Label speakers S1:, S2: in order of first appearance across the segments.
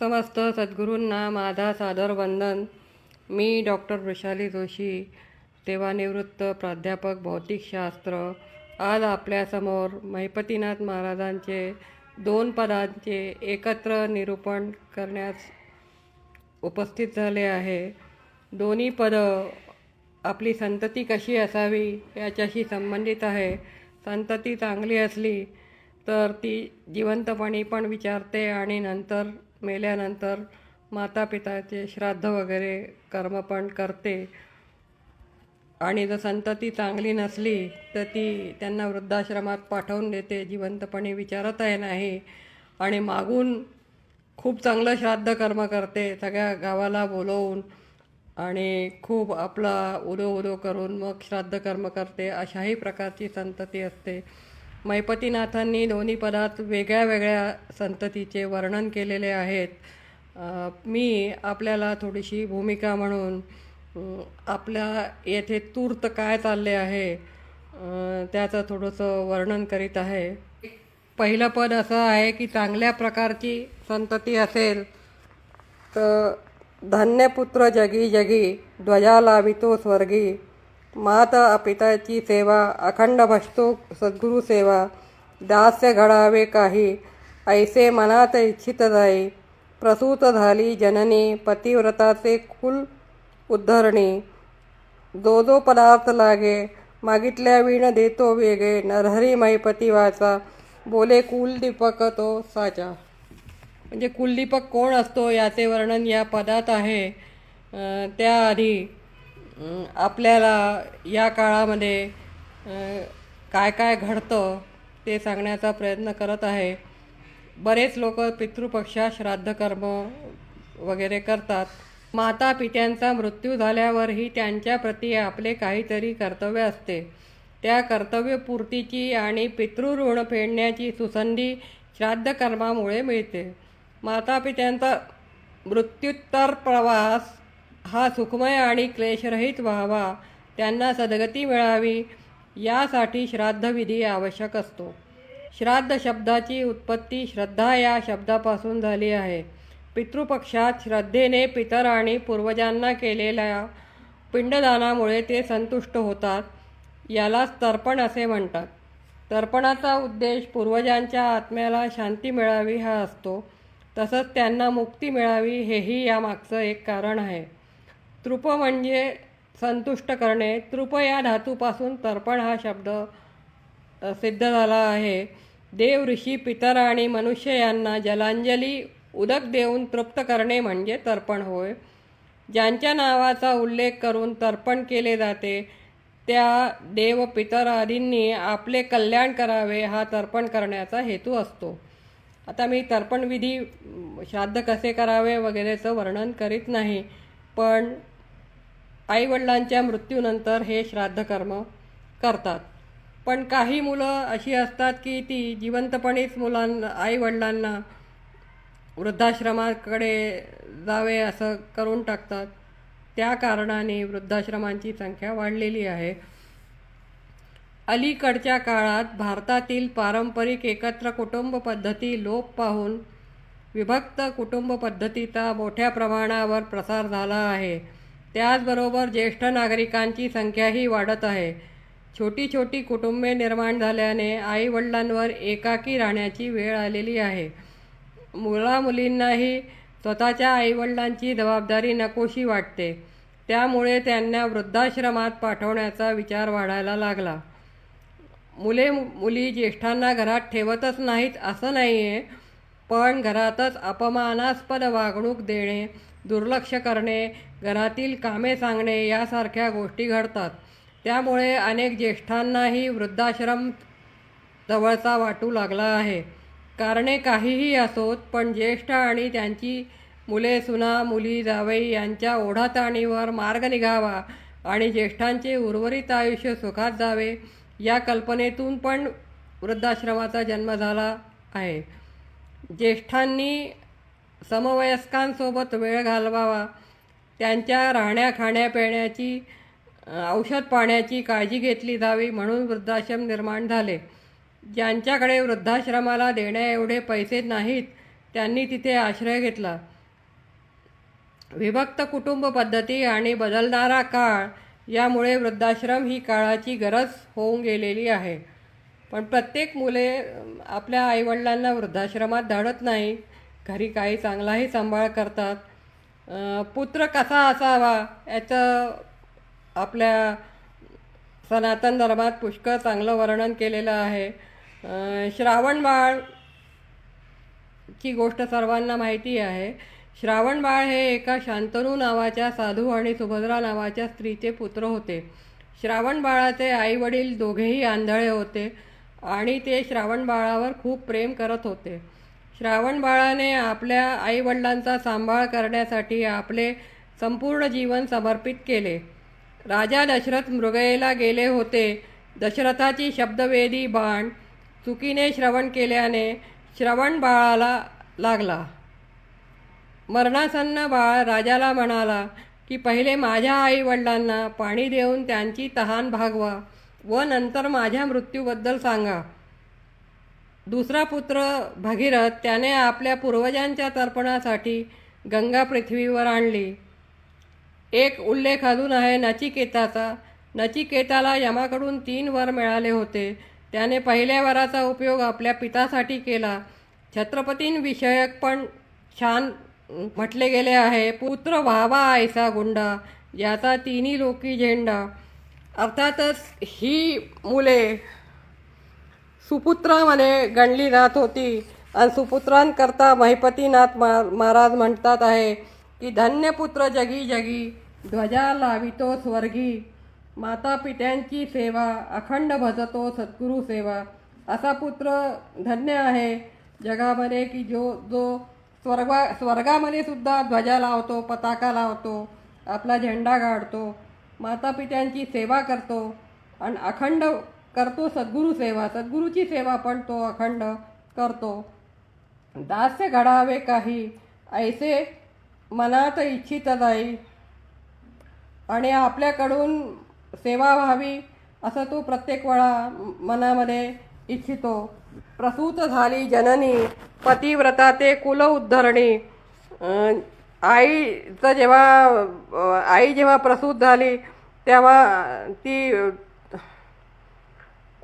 S1: समस्त सद्गुरूंना माझा सादर वंदन. मी डॉक्टर वृशाली जोशी सेवानिवृत्त प्राध्यापक भौतिकशास्त्र आज आपल्यासमोर महिपतीनाथ महाराजांचे दोन पदांचे एकत्र निरूपण करण्यास उपस्थित झाले आहे. दोन्ही पदं आपली संतती कशी असावी याच्याशी संबंधित आहे. संतती चांगली असली तर ती जिवंतपणी पण विचारते आणि नंतर मेल्यानंतर माता पिताचे श्राद्ध वगैरे कर्म पण करते. आणि जर संतती चांगली नसली तर ती त्यांना वृद्धाश्रमात पाठवून देते जिवंतपणे विचारत आहे नाही. आणि मागून खूप चांगलं श्राद्ध कर्म करते सगळ्या गावाला बोलवून आणि खूप आपला उदो उदो करून मग श्राद्ध कर्म करते अशाही प्रकारची संतती असते. मैपतीनाथांनी दोन्ही पदात वेगळ्या वेगळ्या संततीचे वर्णन केलेले आहेत. मी आपल्याला थोडीशी भूमिका म्हणून आपल्या येथे तूर्त काय चालले आहे त्याचं थोडंसं वर्णन करीत आहे. पहिलं पद असं आहे की चांगल्या प्रकारची संतती असेल तर धन्यपुत्र जगी जगी ध्वजा लावितो स्वर्गी. माता पिताची सेवा अखंड भजतो सद्गुरु सेवा दास्य घडावे काही ऐसे मनात इच्छित जाई प्रसूत झाली जननी पतिव्रताचे कुल उद्धरणी. जो जो पदार्थ लागे मागितल्या विण देतो वेगे नरहरी मैपती वाचा बोले कुलदीपक तो साचा. म्हणजे कुलदीपक कोण असतो याचे वर्णन या पदात आहे. त्याआधी आपल्याला या काळामध्ये काय काय घडतं ते सांगण्याचा प्रयत्न करत आहे. बरेच लोक पितृपक्षा श्राद्धकर्म वगैरे करतात. माता पित्यांचा मृत्यू झाल्यावरही त्यांच्याप्रती आपले काहीतरी कर्तव्य असते. त्या कर्तव्यपूर्तीची आणि पितृऋण फेडण्याची सुसंधी श्राद्धकर्मामुळे मिळते. माता पित्यांचा मृत्युत्तर प्रवास हा सुखमय आणि क्लेशरहित व्हावा. त्यांना सद्गती मिळावी यासाठी श्राद्धविधी आवश्यक असतो. श्राद्ध शब्दाची उत्पत्ती श्रद्धा या शब्दापासून झाली आहे. पितृपक्षात श्रद्धेने पितर आणि पूर्वजांना केलेल्या पिंडदानामुळे ते संतुष्ट होतात यालाच तर्पण असे म्हणतात. तर्पणाचा उद्देश पूर्वजांच्या आत्म्याला शांती मिळावी हा असतो. तसंच त्यांना मुक्ती मिळावी हेही यामागचं एक कारण आहे. तृप म्हणजे संतुष्ट करणे. तृप या धातूपासून तर्पण हा शब्द सिद्ध झाला आहे. देव ऋषी पितर आणि मनुष्य यांना जलांजली उदक देऊन तृप्त करणे म्हणजे तर्पण होय. ज्यांच्या नावाचा उल्लेख करून तर्पण केले जाते त्या देव पितर आदींनी आपले कल्याण करावे हा तर्पण करण्याचा हेतू असतो. आता मी तर्पणविधी श्राद्ध कसे करावे वगैरेचं वर्णन करीत नाही पण आईवडिलांच्या मृत्यूनंतर हे श्राद्धकर्म करतात. पण काही मुलं अशी असतात की ती जिवंतपणीच मुलांना आईवडिलांना वृद्धाश्रमाकडे जावे असं करून टाकतात. त्या कारणाने वृद्धाश्रमांची संख्या वाढलेली आहे. अलीकडच्या काळात भारतातील पारंपरिक एकत्र कुटुंब पद्धती लोप पाहून विभक्त कुटुंब पद्धतीचा मोठ्या प्रमाणावर प्रसार झाला आहे. त्याचबरोबर ज्येष्ठ नागरिकांची संख्याही वाढत आहे. छोटी छोटी कुटुंबे निर्माण झाल्याने आईवडिलांवर एकाकी राहण्याची वेळ आलेली आहे. मुलामुलींनाही स्वतःच्या आईवडिलांची जबाबदारी नकोशी वाटते. त्यामुळे त्यांना वृद्धाश्रमात पाठवण्याचा विचार वाढायला लागला. मुले मुली ज्येष्ठांना घरात ठेवतच नाहीत असं नाही आहे पण घरातच अपमानास्पद वागणूक देणे दुर्लक्ष करणे घरातील कामे सांगणे यासारख्या गोष्टी घडतात. त्यामुळे अनेक ज्येष्ठांनाही वृद्धाश्रम जवळचा वाटू लागला आहे. कारणे काहीही असोत पण ज्येष्ठ आणि त्यांची मुले सुना मुली जावई यांच्या ओढाताणीवर मार्ग निघावा आणि ज्येष्ठांचे उर्वरित आयुष्य सुखात जावे या कल्पनेतून पण वृद्धाश्रमाचा जन्म झाला आहे. ज्येष्ठांनी समवयस्कांसोबत वेळ घालवावा त्यांच्या राहण्या खाण्यापिण्याची औषध पाण्याची काळजी घेतली जावी म्हणून वृद्धाश्रम निर्माण झाले. ज्यांच्याकडे वृद्धाश्रमाला देण्याएवढे पैसे नाहीत त्यांनी तिथे आश्रय घेतला. विभक्त कुटुंब पद्धती आणि बदलणारा काळ यामुळे वृद्धाश्रम ही काळाची गरज होऊन गेलेली आहे. पण प्रत्येक मुले आपल्या आईवडिलांना वृद्धाश्रमात धाडत नाही घरी काही चांगलाही सांभाळ करतात. पुत्र कसा असावा याचं आपल्या सनातन धर्मात पुष्कळ चांगलं वर्णन केलेलं आहे. श्रावणबाळ ची गोष्ट सर्वांना माहिती आहे. श्रावणबाळ हे एका शांतनू नावाच्या साधू आणि सुभद्रा नावाच्या स्त्रीचे पुत्र होते. श्रावणबाळाचे आईवडील आई वडील दोघेही आंधळे होते आणि ते श्रावणबाळावर खूप प्रेम करत होते. श्रावण बाळाने आपल्या आईवडिलांचा सांभाळ करण्यासाठी आपले संपूर्ण जीवन समर्पित केले. राजा दशरथ मृगयेला गेले होते. दशरथाची शब्दवेदी बाण चुकीने श्रवण केल्याने श्रवण बाळाला लागला. मरणासन्न बाळ राजाला म्हणाला की पहिले माझ्या आईवडिलांना पाणी देऊन त्यांची तहान भागवा व नंतर माझ्या मृत्यूबद्दल सांगा. दुसरा पुत्र भगीरथ त्याने आपल्या पूर्वजांच्या तर्पणासाठी गंगा पृथ्वीवर आणली. एक उल्लेख अजून आहे नचिकेताचा. नचिकेताला यमाकडून तीन वर मिळाले होते. त्याने पहिल्या वराचा उपयोग आपल्या पितासाठी केला. छत्रपतींविषयक पण छान म्हटले गेले आहे. पुत्र व्हावा ऐसा गुंडा याचा तिन्ही लोकी झेंडा. अर्थातच ही मुले सुपुत्रामध्ये गणली जात होती. आणि सुपुत्रांकरता महिपतीनाथ मा महाराज म्हणतात आहे की धन्यपुत्र जगी जगी ध्वजा लावितो स्वर्गी. माता पित्यांची सेवा अखंड भजतो सद्गुरू सेवा. असा पुत्र धन्य आहे. जगामध्ये की जो जो स्वर्गा स्वर्गामध्ये सुद्धा ध्वजा लावतो पताका लावतो आपला झेंडा गाडतो. माता पित्यांची सेवा करतो. आणि अखंड करतो सद्गुरू सेवा सद्गुरूची सेवा पण तो अखंड करतो. दास्य घडावे काही ऐसे मनात इच्छित जाई आणि आपल्याकडून सेवा व्हावी असं तो प्रत्येक वेळा मनामध्ये इच्छितो. प्रसूत झाली जननी पतिव्रता ते कुल उद्धरणी. आईचं जेव्हा आई जेव्हा प्रसूत झाली तेव्हा ती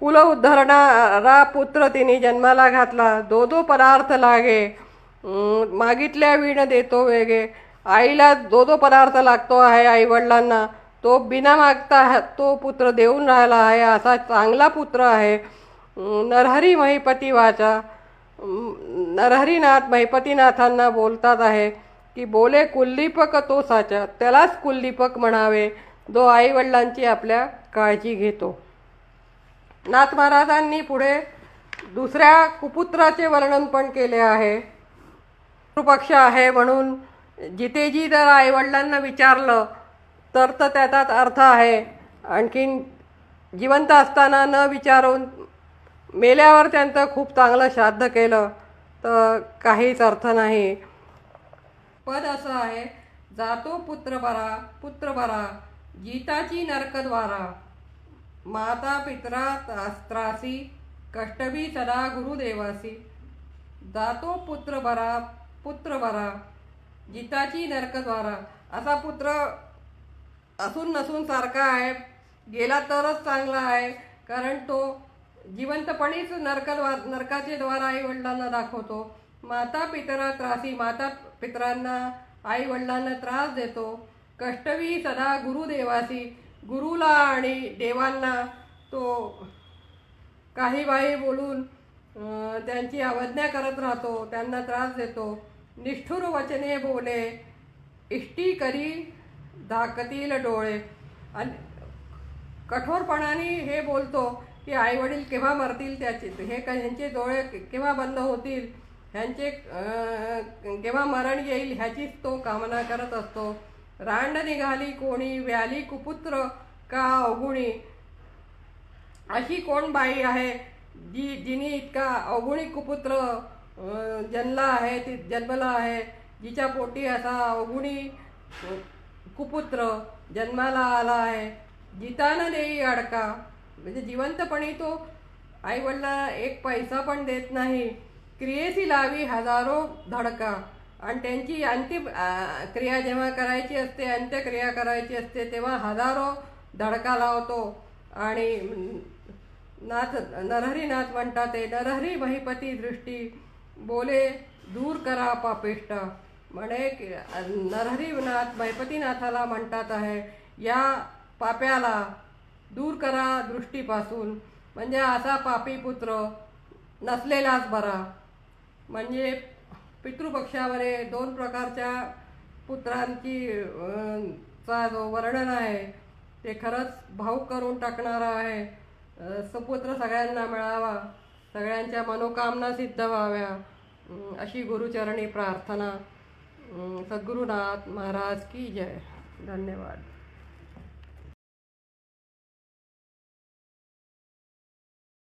S1: कुल उद्धरणारा पुत्र तिने जन्माला घातला. दो दो पदार्थ लागे. मागितल्या विण देतो वेगे. आईला दो दो पदार्थ लागतो आहे आईवडिलांना. तो बिना मागता तो पुत्र देऊन राहिला आहे असा चांगला पुत्र आहे. नरहरी महिपती वाचा. नरहरीनाथ महिपतीनाथांना बोलतात आहे की बोले कुल्लीपक तो साचा. त्यालाच कुल्लीपक म्हणावे. जो आईवडिलांची आपल्या काळजी घेतो. नाथ महाराजांनी पुढे दुसऱ्या कुपुत्राचे वर्णन पण केले आहे. पक्ष आहे म्हणून जितेजी जर आईवडिलांना विचारलं तर तर त्याचाच अर्थ आहे. आणखीन जिवंत असताना न विचारून मेल्यावर त्यांचं खूप चांगलं श्राद्ध केलं तर काहीच अर्थ नाही. पद असं आहे जातो पुत्र बरा पुत्र बरा गीताची नरकद्वारा माता पित्रा त्रास- त्रासी कष्टभी सदा गुरुदेवासी. जातो पुत्र बरा पुत्र बरा जिताची नरकद्वारा. असा पुत्र असून नसून सारखा आहे. गेला तरच चांगला आहे. कारण तो जिवंतपणीच नरकद्वार नरकाचे द्वार आई वडिलांना दाखवतो. माता पितरा त्रासी माता पितरांना आई वडिलांना त्रास देतो. कष्टवी सदा गुरुदेवासी. गुरुला आणि देवांना तो काही बाई बोलून त्यांची अवज्ञा करत राहतो त्यांना त्रास देतो. निष्ठुर वचने बोले इष्टी करी धाकतील डोळे. आणि कठोरपणाने हे बोलतो की आईवडील केव्हा मरतील त्याचे? हे ह्यांचे डोळे केव्हा बंद होतील? ह्यांचे केव्हा मरण येईल? ह्याचीच तो कामना करत असतो. रांड निघाली कोणी व्याली कुपुत्र का अवगुणी? अशी कोण बाई आहे? जी जिने इतका अवगुणी कुपुत्र जन्मला आहे ती जन्मला आहे जिच्या पोटी असा अवगुणी कुपुत्र जन्माला आला आहे. जितानं देई अडका. म्हणजे जिवंतपणी तो आईवडिलांना एक पैसा पण देत नाही. क्रियेसी लावी हजारो धडका. आणि त्यांची अंतिम क्रिया जेव्हा करायची असते अंत्यक्रिया करायची असते तेव्हा हजारो धडका लावतो. आणि नाथ नरहरीनाथ म्हणतात ते नरहरी महिपती दृष्टी बोले दूर करा पापिष्ट. म्हणे नरहरीनाथ महिपतीनाथाला म्हणतात आहे या पाप्याला दूर करा दृष्टीपासून. म्हणजे असा पापी पुत्र नसलेलाच बरा. म्हणजे पितृपक्षामध्ये दोन प्रकारच्या पुत्रांची चा जो वर्णन आहे ते खरंच भाऊक करून टाकणारं आहे. सुपुत्र सगळ्यांना मिळावा सगळ्यांच्या मनोकामना सिद्ध व्हाव्या अशी गुरुचरणी प्रार्थना सद्गुरुनाथ महाराज की जय. धन्यवाद.